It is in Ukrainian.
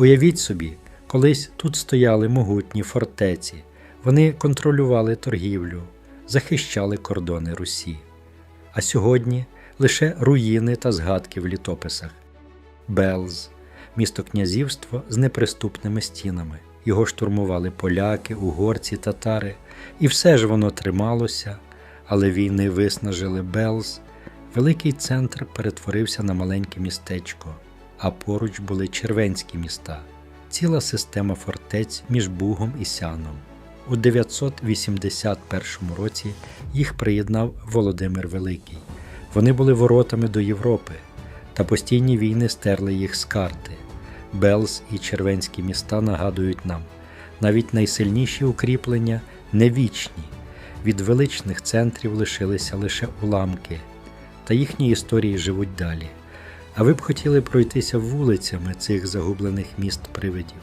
Уявіть собі, колись тут стояли могутні фортеці, вони контролювали торгівлю, захищали кордони Русі. А сьогодні лише руїни та згадки в літописах. Белз, місто князівство з неприступними стінами. Його штурмували поляки, угорці, татари, і все ж воно трималося, але війни виснажили Белз. Великий центр перетворився на маленьке містечко, а поруч були червенські міста, ціла система фортець між Бугом і Сяном. У 981 році їх приєднав Володимир Великий. Вони були воротами до Європи, та постійні війни стерли їх з карти. Белз і червенські міста нагадують нам, навіть найсильніші укріплення не вічні. Від величних центрів лишилися лише уламки, та їхні історії живуть далі. А ви б хотіли пройтися вулицями цих загублених міст привидів.